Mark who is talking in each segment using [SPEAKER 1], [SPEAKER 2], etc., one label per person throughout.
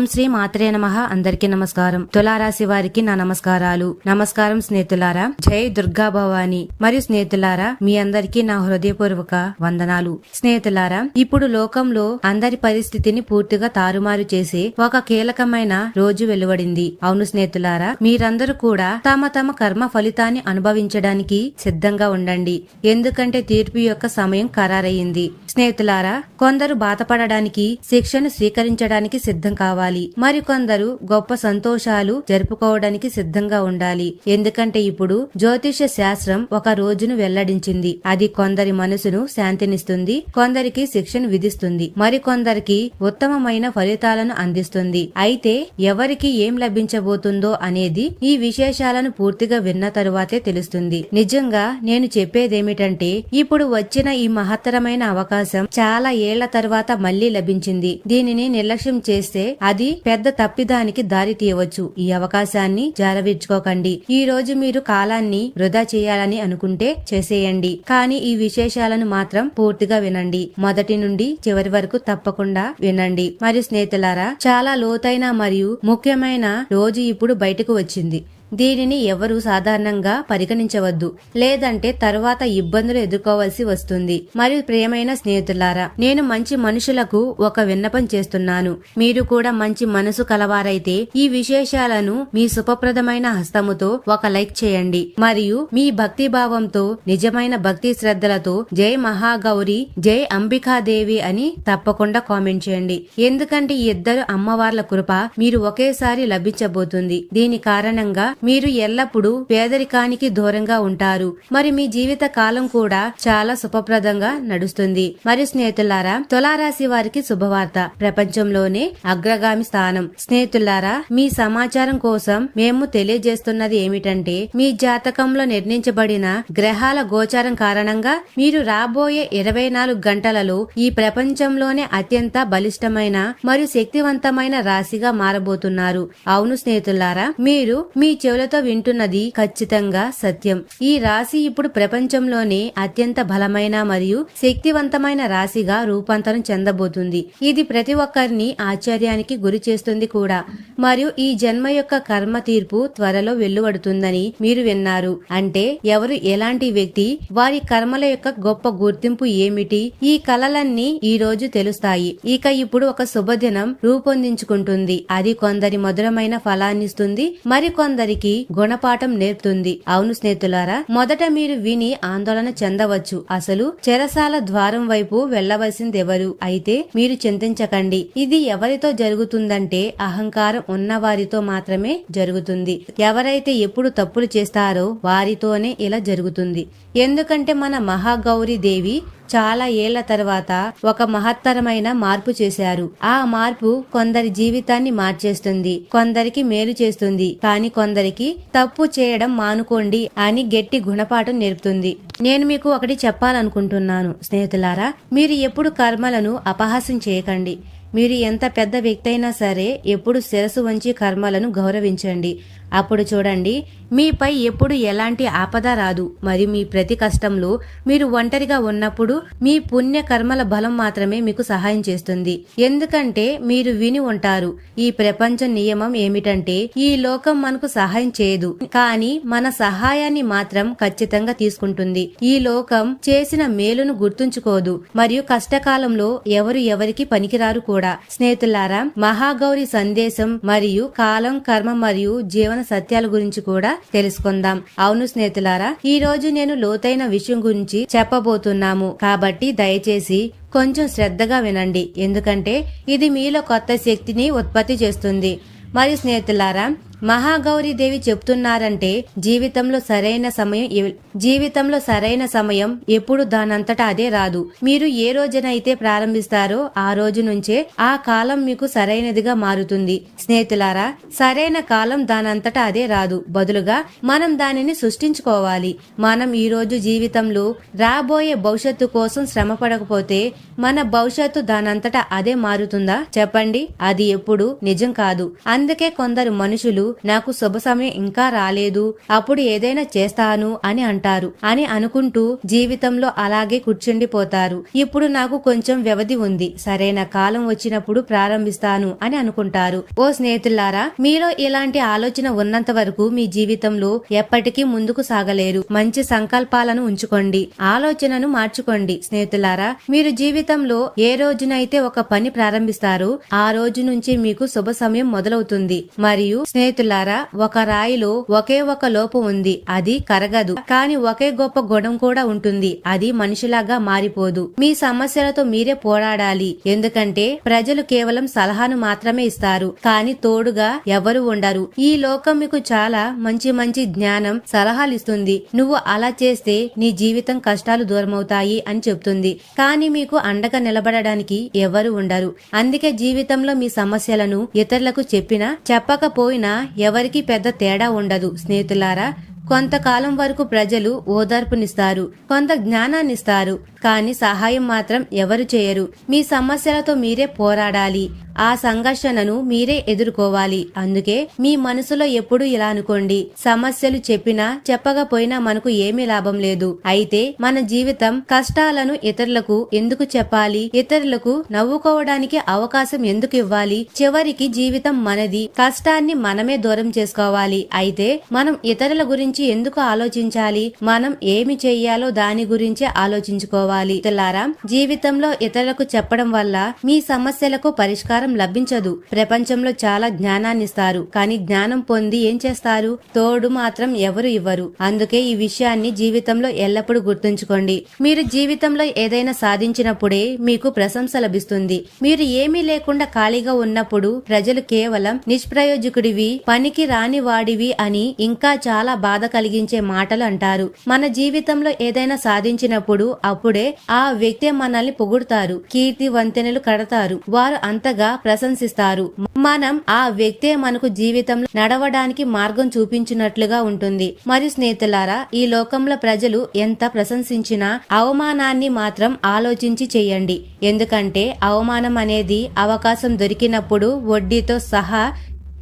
[SPEAKER 1] ఓం శ్రీ మాత్రే నమ. అందరికీ నమస్కారం. తులారాశి వారికి నా నమస్కారాలు. నమస్కారం స్నేహితులారా. జై దుర్గా భవాని. మరియు స్నేహితులారా మీ అందరికీ నా హృదయపూర్వక వందనాలు. స్నేహితులారా ఇప్పుడు లోకంలో అందరి పరిస్థితిని పూర్తిగా తారుమారు చేసే ఒక కీలకమైన రోజు వెలువడింది. అవును స్నేహితులారా మీరందరూ కూడా తమ తమ కర్మ ఫలితాన్ని అనుభవించడానికి సిద్ధంగా ఉండండి. ఎందుకంటే తీర్పు యొక్క సమయం ఖరారయ్యింది. స్నేహితులారా కొందరు బాధపడడానికి శిక్షను స్వీకరించడానికి సిద్ధం కావాలి. మరికొందరు గొప్ప సంతోషాలు జరుపుకోవడానికి సిద్ధంగా ఉండాలి. ఎందుకంటే ఇప్పుడు జ్యోతిష శాస్త్రం ఒక రోజును వెల్లడించింది. అది కొందరి మనసును శాంతినిస్తుంది కొందరికి శిక్షను విధిస్తుంది మరికొందరికి ఉత్తమమైన ఫలితాలను అందిస్తుంది. అయితే ఎవరికి ఏం లభించబోతుందో అనేది ఈ విశేషాలను పూర్తిగా విన్న తరువాతే తెలుస్తుంది. నిజంగా నేను చెప్పేదేమిటంటే ఇప్పుడు వచ్చిన ఈ మహత్తరమైన అవకాశం చాలా ఏళ్ళ తర్వాత మళ్ళీ లభించింది. దీనిని నిర్లక్ష్యం చేస్తే అది పెద్ద తప్పిదానికి దారి తీయవచ్చు. ఈ అవకాశాన్ని జారవిడ్చుకోకండి. ఈ రోజు మీరు కాలాన్ని వృధా చేయాలని అనుకుంటే చేసేయండి. కానీ ఈ విశేషాలను మాత్రం పూర్తిగా వినండి. మొదటి నుండి చివరి వరకు తప్పకుండా వినండి. మరియు స్నేహితులారా చాలా లోతైన మరియు ముఖ్యమైన రోజు ఇప్పుడు బయటకు వచ్చింది. దీనిని ఎవరు సాధారణంగా పరిగణించవద్దు. లేదంటే తరువాత ఇబ్బందులు ఎదుర్కోవాల్సి వస్తుంది. మరియు ప్రియమైన స్నేహితులారా నేను మంచి మనుషులకు ఒక విన్నపం చేస్తున్నాను. మీరు కూడా మంచి మనసు కలవారైతే ఈ విశేషాలను మీ సుఖప్రదమైన హస్తముతో ఒక లైక్ చేయండి. మరియు మీ భక్తి భావంతో నిజమైన భక్తి శ్రద్ధలతో జై మహాగౌరి జై అంబికాదేవి అని తప్పకుండా కామెంట్ చేయండి. ఎందుకంటే ఈ ఇద్దరు అమ్మవార్ల కృప మీరు ఒకేసారి లభించబోతుంది. దీని కారణంగా మీరు ఎల్లప్పుడూ పేదరికానికి దూరంగా ఉంటారు. మరి మీ జీవిత కాలం కూడా చాలా శుభప్రదంగా నడుస్తుంది. మరి స్నేహితులారా తులారాశి వారికి శుభవార్త. ప్రపంచంలోనే అగ్రగామి స్థానం. స్నేహితులారా మీ సమాచారం కోసం మేము తెలియజేస్తున్నది ఏమిటంటే మీ జాతకంలో నిర్ణయించబడిన గ్రహాల గోచారం కారణంగా మీరు రాబోయే ఇరవై నాలుగు గంటలలో ఈ ప్రపంచంలోనే అత్యంత బలిష్టమైన మరియు శక్తివంతమైన రాశిగా మారబోతున్నారు. అవును స్నేహితులారా మీరు మీ చెవులతో వింటున్నది ఖచ్చితంగా సత్యం. ఈ రాశి ఇప్పుడు ప్రపంచంలోనే అత్యంత బలమైన మరియు శక్తివంతమైన రాశిగా రూపాంతరం చెందబోతుంది. ఇది ప్రతి ఒక్కరిని ఆశ్చర్యానికి గురి చేస్తుంది కూడా. మరియు ఈ జన్మ యొక్క కర్మ తీర్పు త్వరలో వెలువడుతుందని మీరు విన్నారు. అంటే ఎవరు ఎలాంటి వ్యక్తి వారి కర్మల యొక్క గొప్ప గుర్తింపు ఏమిటి? ఈ కళలన్నీ ఈ రోజు తెలుస్తాయి. ఇక ఇప్పుడు ఒక శుభదినం రూపొందించుకుంటుంది. అది కొందరి మధురమైన ఫలాన్నిస్తుంది. మరికొందరికి గుణపాఠం నేర్పుతుంది. అవును స్నేహితులారా మొదట మీరు విని ఆందోళన చెందవచ్చు. అసలు చెరసాల ద్వారం వైపు వెళ్ళవలసిందెవరు అయితే మీరు చింతించకండి. ఇది ఎవరితో జరుగుతుందంటే అహంకారం ఉన్నవారితో మాత్రమే జరుగుతుంది. ఎవరైతే ఎప్పుడు తప్పులు చేస్తారో వారితోనే ఇలా జరుగుతుంది. ఎందుకంటే మన మహాగౌరి దేవి చాలా ఏళ్ళ తర్వాత ఒక మహత్తరమైన మార్పు చేశారు. ఆ మార్పు కొందరి జీవితాన్ని మార్చేస్తుంది కొందరికి మేలు చేస్తుంది. కానీ కొందరికి తప్పు చేయడం మానుకోండి అని గట్టి గుణపాఠం నేర్పుతుంది. నేను మీకు ఒకటి చెప్పాలనుకుంటున్నాను స్నేహితులారా. మీరు ఎప్పుడు కర్మలను అపహాసం చేయకండి. మీరు ఎంత పెద్ద వ్యక్తి అయినా సరే ఎప్పుడు శిరసు వంచి కర్మలను గౌరవించండి. అప్పుడు చూడండి మీపై ఎప్పుడు ఎలాంటి ఆపద రాదు. మరియు మీ ప్రతి కష్టంలో మీరు ఒంటరిగా ఉన్నప్పుడు మీ పుణ్య కర్మల బలం మాత్రమే మీకు సహాయం చేస్తుంది. ఎందుకంటే మీరు విని ఉంటారు ఈ ప్రపంచ నియమం ఏమిటంటే ఈ లోకం మనకు సహాయం చేయదు. కానీ మన సహాయాన్ని మాత్రం ఖచ్చితంగా తీసుకుంటుంది. ఈ లోకం చేసిన మేలును గుర్తుంచుకోదు. మరియు కష్టకాలంలో ఎవరు ఎవరికి పనికిరారు కూడా. స్నేహితులారా మహాగౌరి సందేశం మరియు కాలం కర్మ మరియు జీవన సత్యాల గురించి కూడా తెలుసుకుందాం. అవును స్నేహితులారా ఈ రోజు నేను లోతైన విషయం గురించి చెప్పబోతున్నాము. కాబట్టి దయచేసి కొంచెం శ్రద్ధగా వినండి. ఎందుకంటే ఇది మీలో కొత్త శక్తిని ఉత్పత్తి చేస్తుంది. మరియు స్నేహితులారా మహాగౌరీదేవి చెప్తున్నారంటే జీవితంలో సరైన సమయం జీవితంలో సరైన సమయం ఎప్పుడు దానంతటా అదే రాదు. మీరు ఏ రోజునైతే ప్రారంభిస్తారో ఆ రోజు నుంచే ఆ కాలం మీకు సరైనదిగా మారుతుంది. స్నేహితులారా సరైన కాలం దానంతటా అదే రాదు. బదులుగా మనం దానిని సృష్టించుకోవాలి. మనం ఈ రోజు జీవితంలో రాబోయే భవిష్యత్తు కోసం శ్రమ పడకపోతే మన భవిష్యత్తు దానంతటా అదే మారుతుందా? చెప్పండి. అది ఎప్పుడు నిజం కాదు. అందుకే కొందరు మనుషులు నాకు శుభ సమయం ఇంకా రాలేదు అప్పుడు ఏదైనా చేస్తాను అని అంటారు. అని అనుకుంటూ జీవితంలో అలాగే కూర్చుండిపోతారు. ఇప్పుడు నాకు కొంచెం వ్యవధి ఉంది. సరైన కాలం వచ్చినప్పుడు ప్రారంభిస్తాను అని అనుకుంటారు. ఓ స్నేహితులారా మీలో ఇలాంటి ఆలోచన ఉన్నంత వరకు మీ జీవితంలో ఎప్పటికీ ముందుకు సాగలేరు. మంచి సంకల్పాలను ఉంచుకోండి. ఆలోచనను మార్చుకోండి. స్నేహితులారా మీరు జీవితంలో ఏ రోజునైతే ఒక పని ప్రారంభిస్తారో ఆ రోజు నుంచి మీకు శుభ సమయం మొదలవుతుంది. మరియు స్నేహితులారా ఒక రాయిలో ఒకే ఒక లోపు ఉంది అది కరగదు. కానీ ఒకే గొప్ప గుణం కూడా ఉంటుంది అది మనిషిలాగా మారిపోదు. మీ సమస్యలతో మీరే పోరాడాలి ఎందుకంటే ప్రజలు కేవలం సలహాను మాత్రమే ఇస్తారు కానీ తోడుగా ఎవరు ఉండరు. ఈ లోకం మీకు చాలా మంచి మంచి జ్ఞానం సలహాలు ఇస్తుంది. నువ్వు అలా చేస్తే నీ జీవితం కష్టాలు దూరమవుతాయి అని చెప్తుంది. కానీ మీకు అండగా నిలబడడానికి ఎవరు ఉండరు. అందుకే జీవితంలో మీ సమస్యలను ఇతరులకు చెప్పినా చెప్పకపోయినా ఎవరికి పెద్ద తేడా ఉండదు స్నేహితులారా. కొంతకాలం వరకు ప్రజలు ఓదార్పునిస్తారు కొంత జ్ఞానాన్నిస్తారు కానీ సహాయం మాత్రం ఎవరు చేయరు. మీ సమస్యలతో మీరే పోరాడాలి ఆ సంఘర్షణను మీరే ఎదుర్కోవాలి. అందుకే మీ మనసులో ఎప్పుడు ఇలా అనుకోండి సమస్యలు చెప్పినా చెప్పకపోయినా మనకు ఏమీ లాభం లేదు. అయితే మన జీవితం కష్టాలను ఇతరులకు ఎందుకు చెప్పాలి ఇతరులకు నవ్వుకోవడానికి అవకాశం ఎందుకు ఇవ్వాలి? చివరికి జీవితం మనది కష్టాన్ని మనమే దూరం చేసుకోవాలి. అయితే మనం ఇతరుల గురించి ఎందుకు ఆలోచించాలి? మనం ఏమి చెయ్యాలో దాని గురించే ఆలోచించుకోవాలి. ఇతరులారా జీవితంలో ఇతరులకు చెప్పడం వల్ల మీ సమస్యలకు పరిష్కారం లభించదు. ప్రపంచంలో చాలా జ్ఞానాన్ని ఇస్తారు. కానీ జ్ఞానం పొంది ఏం చేస్తారు? తోడు మాత్రం ఎవరు ఇవ్వరు. అందుకే ఈ విషయాన్ని జీవితంలో ఎల్లప్పుడూ గుర్తుంచుకోండి. మీరు జీవితంలో ఏదైనా సాధించినప్పుడే మీకు ప్రశంస లభిస్తుంది. మీరు ఏమీ లేకుండా ఖాళీగా ఉన్నప్పుడు ప్రజలు కేవలం నిష్ప్రయోజకుడివి పనికి రాని వాడివి అని ఇంకా చాలా బాధ కలిగించే మాటలు అంటారు మన జీవితంలో ఏదైనా సాధించినప్పుడు అప్పుడే ఆ వ్యక్తి మనల్ని పొగుడుతారు కీర్తి వంతెనలు కడతారు వారు అంతగా ప్రశంసిస్తారు. మనం ఆ వ్యక్తే మనకు జీవితంలో నడవడానికి మార్గం చూపించినట్లుగా ఉంటుంది. మరియు స్నేహితులారా ఈ లోకంలో ప్రజలు ఎంత ప్రశంసించినా అవమానాన్ని మాత్రం ఆలోచించి చేయండి. ఎందుకంటే అవమానం అనేది అవకాశం దొరికినప్పుడు వడ్డీతో సహా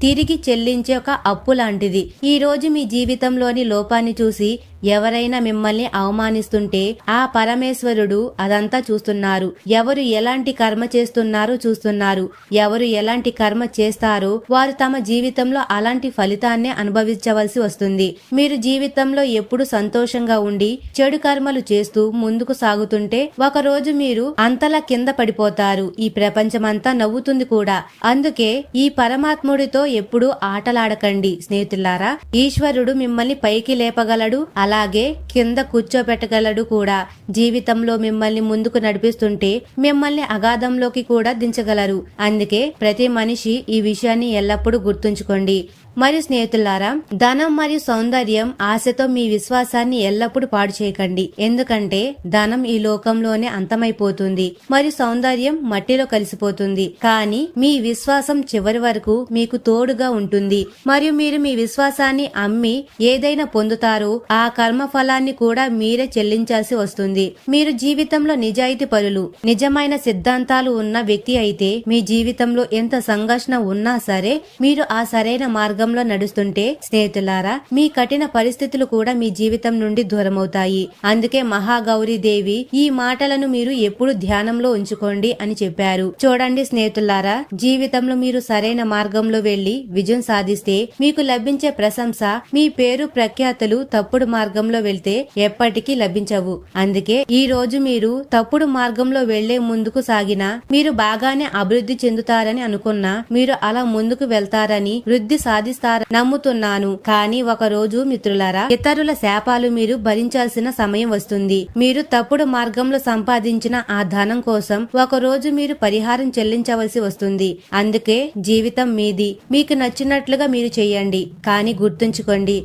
[SPEAKER 1] తిరిగి చెల్లించే ఒక అప్పు లాంటిది. ఈ రోజు మీ జీవితంలోని లోపాన్ని చూసి ఎవరైనా మిమ్మల్ని అవమానిస్తుంటే ఆ పరమేశ్వరుడు అదంతా చూస్తున్నారు. ఎవరు ఎలాంటి కర్మ చేస్తున్నారో చూస్తున్నారు. ఎవరు ఎలాంటి కర్మ చేస్తారో వారు తమ జీవితంలో అలాంటి ఫలితాన్నే అనుభవించవలసి వస్తుంది. మీరు జీవితంలో ఎప్పుడు సంతోషంగా ఉండి చెడు కర్మలు చేస్తూ ముందుకు సాగుతుంటే ఒకరోజు మీరు అంతలా కింద పడిపోతారు. ఈ ప్రపంచమంతా నవ్వుతుంది కూడా. అందుకే ఈ పరమాత్ముడితో ఎప్పుడూ ఆటలాడకండి స్నేహితులారా. ఈశ్వరుడు మిమ్మల్ని పైకి లేపగలడు అలాగే కింద కూర్చోబెట్టగలడు కూడా. జీవితంలో మిమ్మల్ని ముందుకు నడిపిస్తుంటే మిమ్మల్ని అగాధంలోకి కూడా దించగలరు. అందుకే ప్రతి మనిషి ఈ విషయాన్ని ఎల్లప్పుడూ గుర్తుంచుకోండి. మరియు స్నేహితులారా ధనం మరియు సౌందర్యం ఆశతో మీ విశ్వాసాన్ని ఎల్లప్పుడూ పాడు చేయకండి. ఎందుకంటే ధనం ఈ లోకంలోనే అంతమైపోతుంది మరియు సౌందర్యం మట్టిలో కలిసిపోతుంది. కానీ మీ విశ్వాసం చివరి వరకు మీకు తోడుగా ఉంటుంది. మరియు మీరు మీ విశ్వాసాన్ని అమ్మి ఏదైనా పొందుతారో ఆ కర్మ ఫలాన్ని కూడా మీరే చెల్లించాల్సి వస్తుంది. మీరు జీవితంలో నిజాయితీ పరులు నిజమైన సిద్ధాంతాలు ఉన్న వ్యక్తి అయితే మీ జీవితంలో ఎంత సంఘర్షణ ఉన్నా సరే మీరు ఆ సరైన మార్గం మార్గంలో నడుస్తుంటే స్నేహితులారా మీ కఠిన పరిస్థితులు కూడా మీ జీవితం నుండి దూరమవుతాయి. అందుకే మహాగౌరీ దేవి ఈ మాటలను మీరు ఎప్పుడు ధ్యానంలో ఉంచుకోండి అని చెప్పారు. చూడండి స్నేహితులారా జీవితంలో మీరు సరైన మార్గంలో వెళ్ళి విజయం సాధిస్తే మీకు లభించే ప్రశంస మీ పేరు ప్రఖ్యాతులు తప్పుడు మార్గంలో వెళ్తే ఎప్పటికీ లభించవు. అందుకే ఈ రోజు మీరు తప్పుడు మార్గంలో వెళ్ళే ముందుకు సాగినా మీరు బాగానే అభివృద్ధి చెందుతారని అనుకున్నా మీరు అలా ముందుకు వెళ్తారని వృద్ధి సాధిస్తారని నమ్ముతున్నాను. కానీ ఒక రోజు మిత్రులారా ఇతరుల శాపాలు మీరు భరించాల్సిన సమయం వస్తుంది. మీరు తప్పుడు మార్గంలో సంపాదించిన ఆ ధనం కోసం ఒక రోజు మీరు పరిహారం చెల్లించవలసి వస్తుంది. అందుకే జీవితం మీది. మీకు నచ్చినట్లుగా మీరు చేయండి. కానీ గుర్తుంచుకోండి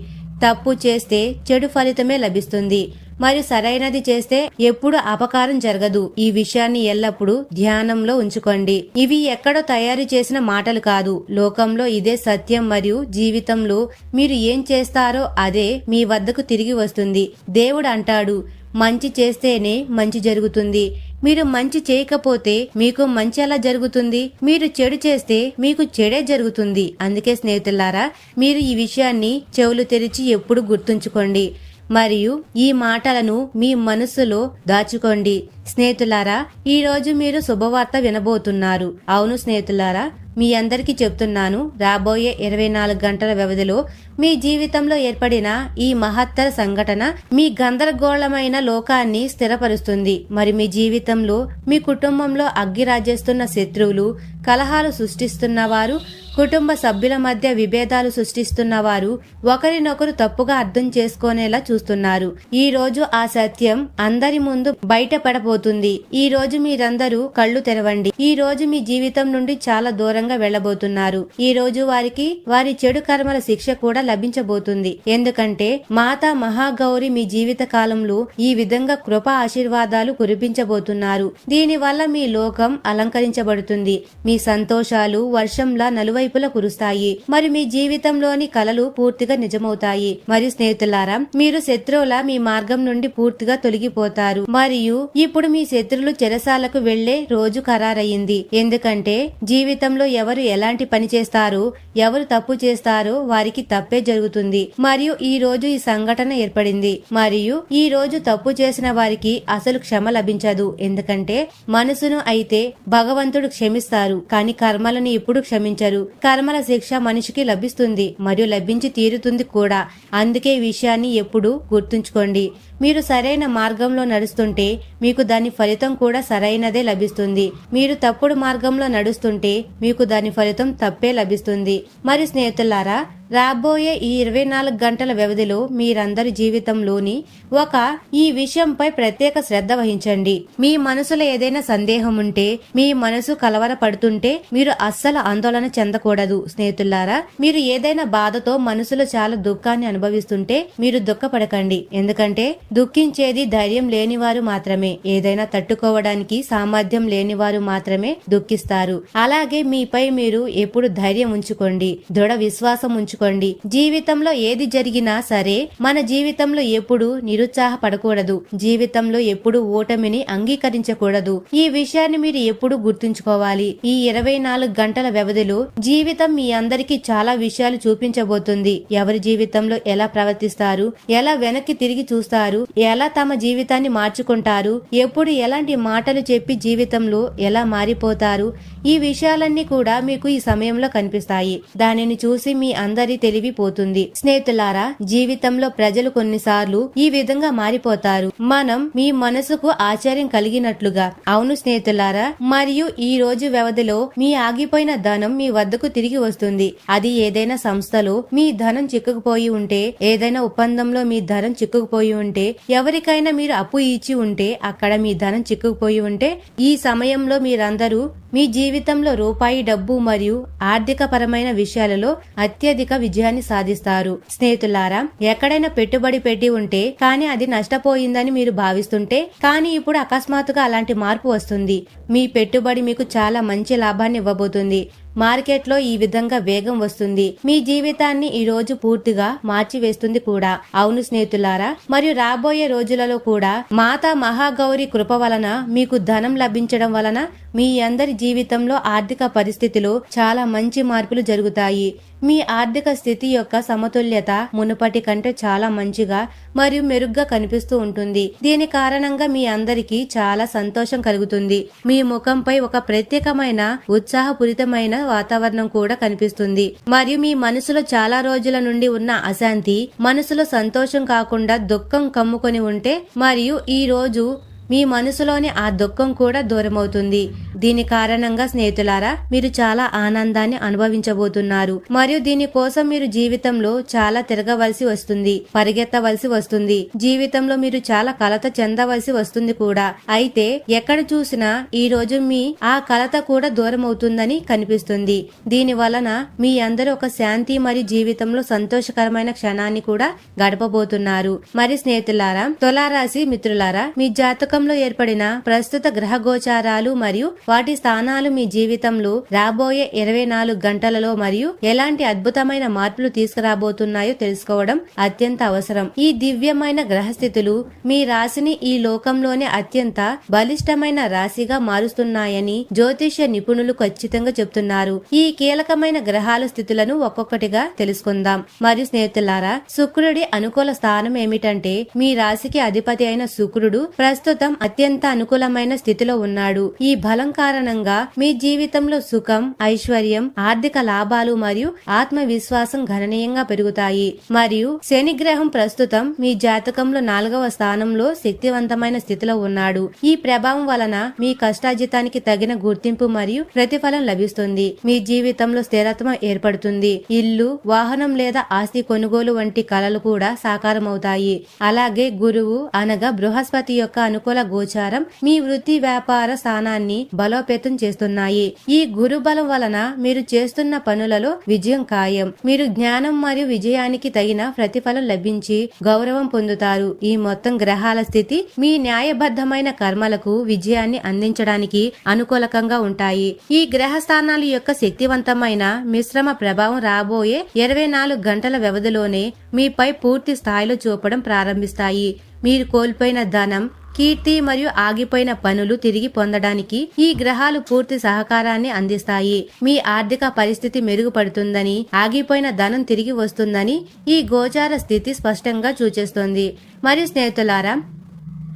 [SPEAKER 1] తప్పు చేస్తే చెడు ఫలితమే లభిస్తుంది. మరియు సరైనది చేస్తే ఎప్పుడు అపకారం జరగదు. ఈ విషయాన్ని ఎల్లప్పుడూ ధ్యానంలో ఉంచుకోండి. ఇవి ఎక్కడో తయారు చేసిన మాటలు కాదు. లోకంలో ఇదే సత్యం మరియు జీవితంలో మీరు ఏం చేస్తారో అదే మీ వద్దకు తిరిగి వస్తుంది. దేవుడు అంటాడు మంచి చేస్తేనే మంచి జరుగుతుంది. మీరు మంచి చేయకపోతే మీకు మంచి ఎలా జరుగుతుంది? మీరు చెడు చేస్తే మీకు చెడే జరుగుతుంది. అందుకే స్నేహితులారా మీరు ఈ విషయాన్ని చెవులు తెరిచి ఎప్పుడు గుర్తుంచుకోండి. మరియు ఈ మాటలను మీ మనసులో దాచుకోండి. స్నేహితులారా ఈ రోజు మీరు శుభవార్త వినబోతున్నారు. అవును స్నేహితులారా మీ అందరికీ చెప్తున్నాను రాబోయే ఇరవై నాలుగు గంటల వ్యవధిలో మీ జీవితంలో ఏర్పడిన ఈ మహత్తర సంఘటన మీ గందరగోళమైన లోకాన్ని స్థిరపరుస్తుంది. మరి మీ జీవితంలో మీ కుటుంబంలో అగ్గి రాజేస్తున్న శత్రువులు కలహాలు సృష్టిస్తున్న వారు కుటుంబ సభ్యుల మధ్య విభేదాలు సృష్టిస్తున్న వారు ఒకరినొకరు తప్పుగా అర్థం చేసుకునేలా చూస్తున్నారు. ఈ రోజు ఆ సత్యం అందరి ముందు బయటపడబోతుంది. ఈ రోజు మీరందరూ కళ్ళు తెరవండి. ఈ రోజు మీ జీవితం నుండి చాలా దూరంగా వెళ్ళబోతున్నారు ఈ రోజు వారికి వారి చెడు కర్మల శిక్ష కూడా లభించబోతుంది. ఎందుకంటే మాతా మహాగౌరి మీ జీవిత కాలంలో ఈ విధంగా కృప ఆశీర్వాదాలు కురిపించబోతున్నారు. దీని వల్ల మీ లోకం అలంకరించబడుతుంది. మీ సంతోషాలు వర్షంలా నలువై నలువైపులా కురుస్తాయి. మరి మీ జీవితంలోని కలలు పూర్తిగా నిజమవుతాయి. మరియు స్నేహితులారా మీరు శత్రువుల మీ మార్గం నుండి పూర్తిగా తొలగిపోతారు. మరియు ఇప్పుడు మీ శత్రులు చెరసాలకు వెళ్ళే రోజు ఖరారయ్యింది. ఎందుకంటే జీవితంలో ఎవరు ఎలాంటి పని చేస్తారో ఎవరు తప్పు చేస్తారో వారికి తప్పే జరుగుతుంది. మరియు ఈ రోజు ఈ సంఘటన ఏర్పడింది. మరియు ఈ రోజు తప్పు చేసిన వారికి అసలు క్షమ లభించదు. ఎందుకంటే మనసును అయితే భగవంతుడు క్షమిస్తారు. కానీ కర్మలను ఇప్పుడు క్షమించరు. కర్మల శిక్ష మనిషికి లభిస్తుంది మరియు లభించి తీరుతుంది కూడా. అందుకే విషయాన్ని ఎప్పుడు గుర్తుంచుకోండి. మీరు సరైన మార్గంలో నడుస్తుంటే మీకు దాని ఫలితం కూడా సరైనదే లభిస్తుంది. మీరు తప్పుడు మార్గంలో నడుస్తుంటే మీకు దాని ఫలితం తప్పే లభిస్తుంది. మరి స్నేహితులారా రాబోయే ఈ ఇరవై నాలుగు గంటల వ్యవధిలో మీరందరి జీవితంలోని ఒక ఈ విషయంపై ప్రత్యేక శ్రద్ధ వహించండి. మీ మనసులో ఏదైనా సందేహం ఉంటే మీ మనసు కలవరపడుతుంటే మీరు అస్సలు ఆందోళన చెందకూడదు. స్నేహితులారా మీరు ఏదైనా బాధతో మనసులో చాలా దుఃఖాన్ని అనుభవిస్తుంటే మీరు దుఃఖపడకండి. ఎందుకంటే దుఃఖించేది ధైర్యం లేనివారు మాత్రమే. ఏదైనా తట్టుకోవడానికి సామర్థ్యం లేనివారు మాత్రమే దుఃఖిస్తారు. అలాగే మీపై మీరు ఎప్పుడు ధైర్యం ఉంచుకోండి దృఢ విశ్వాసం ఉంచుకోండి. జీవితంలో ఏది జరిగినా సరే మన జీవితంలో ఎప్పుడు నిరుత్సాహపడకూడదు. జీవితంలో ఎప్పుడు ఓటమిని అంగీకరించకూడదు. ఈ విషయాన్ని మీరు ఎప్పుడు గుర్తుంచుకోవాలి. ఈ ఇరవై నాలుగు గంటల వ్యవధిలో జీవితం మీ అందరికీ చాలా విషయాలు చూపించబోతుంది. ఎవరి జీవితంలో ఎలా ప్రవర్తిస్తారు? ఎలా వెనక్కి తిరిగి చూస్తారు? ఎలా తమ జీవితాన్ని మార్చుకుంటారు? ఎప్పుడు ఎలాంటి మాటలు చెప్పి జీవితంలో ఎలా మారిపోతారు? ఈ విషయాలన్నీ కూడా మీకు ఈ సమయంలో కనిపిస్తాయి. దానిని చూసి మీ అందరి తెలివి పోతుంది. స్నేహితులారా జీవితంలో ప్రజలు కొన్నిసార్లు ఈ విధంగా మారిపోతారు. మనం మీ మనసుకు ఆశ్చర్యం కలిగినట్లుగా. అవును స్నేహితులారా మరియు ఈ రోజు వ్యవధిలో మీ ఆగిపోయిన ధనం మీ వద్దకు తిరిగి వస్తుంది. అది ఏదైనా సంస్థలో మీ ధనం చిక్కుకుపోయి ఉంటే ఏదైనా ఒప్పందంలో మీ ధనం చిక్కుకుపోయి ఉంటే ఎవరికైనా మీరు అప్పు ఇచ్చి ఉంటే అక్కడ మీ ధనం చిక్కుకుపోయి ఉంటే ఈ సమయంలో మీరందరూ మీ జీవితంలో రూపాయి డబ్బు మరియు ఆర్థిక పరమైన విషయాలలో అత్యధిక విజయాన్ని సాధిస్తారు. స్నేహితులారా ఎక్కడైనా పెట్టుబడి పెట్టి ఉంటే కానీ అది నష్టపోయిందని మీరు భావిస్తుంటే కానీ ఇప్పుడు అకస్మాత్తుగా అలాంటి మార్పు వస్తుంది. మీ పెట్టుబడి మీకు చాలా మంచి లాభాన్ని ఇవ్వబోతుంది. మార్కెట్లో ఈ విధంగా వేగం వస్తుంది. మీ జీవితాన్ని ఈ రోజు పూర్తిగా మార్చివేస్తుంది కూడా. అవును స్నేహితులారా మరియు రాబోయే రోజులలో కూడా మాతా మహాగౌరి కృప వలన మీకు ధనం లభించడం వలన మీ అందరి జీవితంలో ఆర్థిక పరిస్థితిలో చాలా మంచి మార్పులు జరుగుతాయి. మీ ఆర్థిక స్థితి యొక్క సమతుల్యత మునుపటి కంటే చాలా మంచిగా మరియు మెరుగ్గా కనిపిస్తూ ఉంటుంది. దీని కారణంగా మీ అందరికీ చాలా సంతోషం కలుగుతుంది. మీ ముఖంపై ఒక ప్రత్యేకమైన ఉత్సాహపూరితమైన వాతావరణం కూడా కనిపిస్తుంది. మరియు మీ మనసులో చాలా రోజుల నుండి ఉన్న అశాంతి మనసులో సంతోషం కాకుండా దుఃఖం కమ్ముకొని ఉంటే మరియు ఈ రోజు మీ మనసులోని ఆ దుఃఖం కూడా దూరమవుతుంది. దీని కారణంగా స్నేహితులారా మీరు చాలా ఆనందాన్ని అనుభవించబోతున్నారు. మరియు దీని కోసం మీరు జీవితంలో చాలా తిరగవలసి వస్తుంది పరిగెత్తవలసి వస్తుంది. జీవితంలో మీరు చాలా కలత చెందవలసి వస్తుంది కూడా. అయితే ఎక్కడ చూసినా ఈ రోజు మీ ఆ కలత కూడా దూరం అవుతుందని కనిపిస్తుంది. దీని వలన మీ అందరూ ఒక శాంతి మరియు జీవితంలో సంతోషకరమైన క్షణాన్ని కూడా గడపబోతున్నారు. మరి స్నేహితులారా తులారాశి మిత్రులారా మీ జాతకం జాతకంలో ఏర్పడిన ప్రస్తుత గ్రహ గోచారాలు మరియు వాటి స్థానాలు మీ జీవితంలో రాబోయే ఇరవై నాలుగు గంటలలో మరియు ఎలాంటి అద్భుతమైన మార్పులు తీసుకురాబోతున్నాయో తెలుసుకోవడం అత్యంత అవసరం. ఈ దివ్యమైన గ్రహస్థితులు మీ రాశిని ఈ లోకంలోనే అత్యంత బలిష్టమైన రాశిగా మారుస్తున్నాయని జ్యోతిష్య నిపుణులు ఖచ్చితంగా చెప్తున్నారు. ఈ కీలకమైన గ్రహాల స్థితులను ఒక్కొక్కటిగా తెలుసుకుందాం. మరియు స్నేహితులారా శుక్రుడి అనుకూల స్థానం ఏమిటంటే మీ రాశికి అధిపతి అయిన శుక్రుడు ప్రస్తుత అత్యంత అనుకూలమైన స్థితిలో ఉన్నాడు. ఈ బలం కారణంగా మీ జీవితంలో సుఖం ఐశ్వర్యం ఆర్థిక లాభాలు మరియు ఆత్మవిశ్వాసం గణనీయంగా పెరుగుతాయి. మరియు శనిగ్రహం ప్రస్తుతం మీ జాతకంలో నాలుగవ స్థానంలో శక్తివంతమైన స్థితిలో ఉన్నాడు. ఈ ప్రభావం వలన మీ కష్టాజితానికి తగిన గుర్తింపు మరియు ప్రతిఫలం లభిస్తుంది. మీ జీవితంలో స్థిరత్వం ఏర్పడుతుంది. ఇల్లు వాహనం లేదా ఆస్తి కొనుగోలు వంటి కళలు కూడా సాకారమవుతాయి. అలాగే గురువు అనగా బృహస్పతి యొక్క అనుకూల గోచారం మీ వృత్తి వ్యాపార స్థానాన్ని బలోపేతం చేస్తున్నాయి. ఈ గురు బలం వలన మీరు చేస్తున్న పనులలో విజయం ఖాయం. మీరు జ్ఞానం మరియు విజయానికి తగిన ప్రతిఫలం లభించి గౌరవం పొందుతారు. ఈ మొత్తం గ్రహాల స్థితి మీ న్యాయబద్ధమైన కర్మలకు విజయాన్ని అందించడానికి అనుకూలకంగా ఉంటాయి. ఈ గ్రహ స్థానాల యొక్క శక్తివంతమైన మిశ్రమ ప్రభావం రాబోయే ఇరవై నాలుగు గంటల వ్యవధిలోనే మీపై పూర్తి స్థాయిలో చూపడం ప్రారంభిస్తాయి. మీరు కోల్పోయిన ధనం కీర్తి మరియు ఆగిపోయిన పనులు తిరిగి పొందడానికి ఈ గ్రహాలు పూర్తి సహకారాన్ని అందిస్తాయి. మీ ఆర్థిక పరిస్థితి మెరుగుపడుతుందని ఆగిపోయిన ధనం తిరిగి వస్తుందని ఈ గోచార స్థితి స్పష్టంగా సూచిస్తుంది. మరియు స్నేహితులారా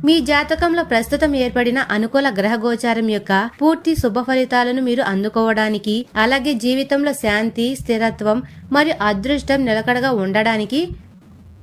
[SPEAKER 1] మీ జాతకంలో ప్రస్తుతం ఏర్పడిన అనుకూల గ్రహ గోచారం యొక్క పూర్తి శుభ ఫలితాలను మీరు అందుకోవడానికి అలాగే జీవితంలో శాంతి స్థిరత్వం మరియు అదృష్టం నిలకడగా ఉండడానికి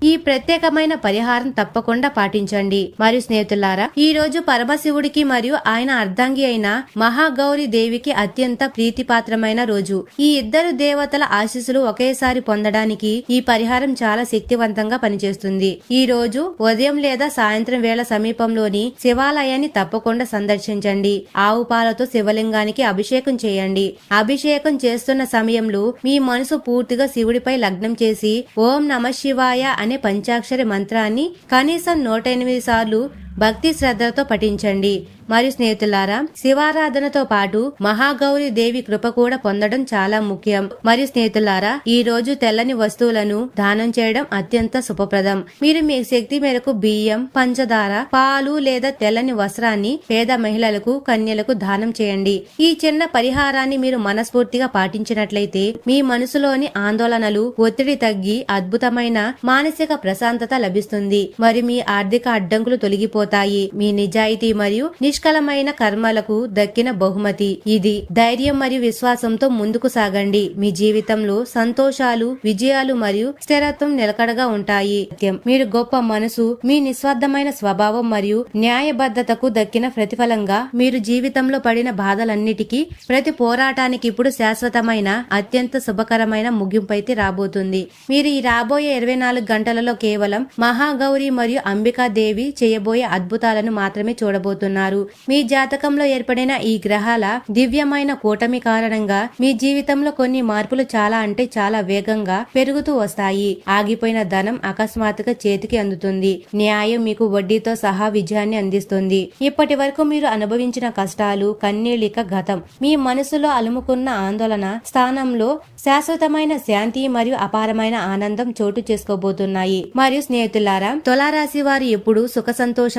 [SPEAKER 1] ఈ ప్రత్యేకమైన పరిహారం తప్పకుండా పాటించండి. మరియు స్నేహితులారా ఈ రోజు పరమశివుడికి మరియు ఆయన అర్ధాంగి అయిన మహాగౌరి దేవికి అత్యంత ప్రీతిపాత్రమైన రోజు. ఈ ఇద్దరు దేవతల ఆశీస్సులు ఒకేసారి పొందడానికి ఈ పరిహారం చాలా శక్తివంతంగా పనిచేస్తుంది. ఈ రోజు ఉదయం లేదా సాయంత్రం వేళ సమీపంలోని శివాలయాన్ని తప్పకుండా సందర్శించండి. ఆవు పాలతో శివలింగానికి అభిషేకం చేయండి. అభిషేకం చేస్తున్న సమయంలో మీ మనసు పూర్తిగా శివుడిపై లగ్నం చేసి ఓం నమ శివాయ అని పంచాక్షరి మంత్రాన్ని కనీసం నూట ఎనిమిది సార్లు భక్తి శ్రద్ధలతో పఠించండి. మరియు స్నేహితులారా శివారాధనతో పాటు మహాగౌరి దేవి కృప కూడా పొందడం చాలా ముఖ్యం. మరియు స్నేహితులారా ఈ రోజు తెల్లని వస్తువులను దానం చేయడం అత్యంత శుభప్రదం. మీరు మీ శక్తి మేరకు బియ్యం పంచదార పాలు లేదా తెల్లని వస్త్రాన్ని పేద మహిళలకు కన్యలకు దానం చేయండి. ఈ చిన్న పరిహారాన్ని మీరు మనస్ఫూర్తిగా పాటించినట్లయితే మీ మనసులోని ఆందోళనలు ఒత్తిడి తగ్గి అద్భుతమైన మానసిక ప్రశాంతత లభిస్తుంది. మరియు మీ ఆర్థిక అడ్డంకులు తొలగిపోతాయి మీ నిజాయితీ మరియు నిష్కలమైన కర్మలకు దక్కిన బహుమతి. ఇది ధైర్యం మరియు విశ్వాసంతో ముందుకు సాగండి. మీ జీవితంలో సంతోషాలు విజయాలు మరియు స్థిరత్వం నిలకడగా ఉంటాయి. మీరు గొప్ప మనసు మీ నిస్వార్థమైన స్వభావం మరియు న్యాయబద్ధతకు దక్కిన ప్రతిఫలంగా మీరు జీవితంలో పడిన బాధలన్నిటికీ ప్రతి పోరాటానికి ఇప్పుడు శాశ్వతమైన అత్యంత శుభకరమైన ముగింపైతే రాబోతుంది. మీరు ఈ రాబోయే ఇరవై నాలుగు గంటలలో కేవలం మహాగౌరి మరియు అంబికా దేవి చేయబోయే అద్భుతాలను మాత్రమే చూడబోతున్నారు. మీ జాతకంలో ఏర్పడిన ఈ గ్రహాల దివ్యమైన కూటమి కారణంగా మీ జీవితంలో కొన్ని మార్పులు చాలా అంటే చాలా వేగంగా పెరుగుతూ వస్తాయి. ఆగిపోయిన ధనం అకస్మాత్తుగా చేతికి అందుతుంది. న్యాయం మీకు వడ్డీతో సహా విజయాన్ని అందిస్తుంది. ఇప్పటి వరకు మీరు అనుభవించిన కష్టాలు కన్నీళ్ళిక గతం. మీ మనసులో అలుముకున్న ఆందోళన స్థానంలో శాశ్వతమైన శాంతి మరియు అపారమైన ఆనందం చోటు చేసుకోబోతున్నాయి. మరియు స్నేహితులారా తులారాశి వారు ఎప్పుడు సుఖ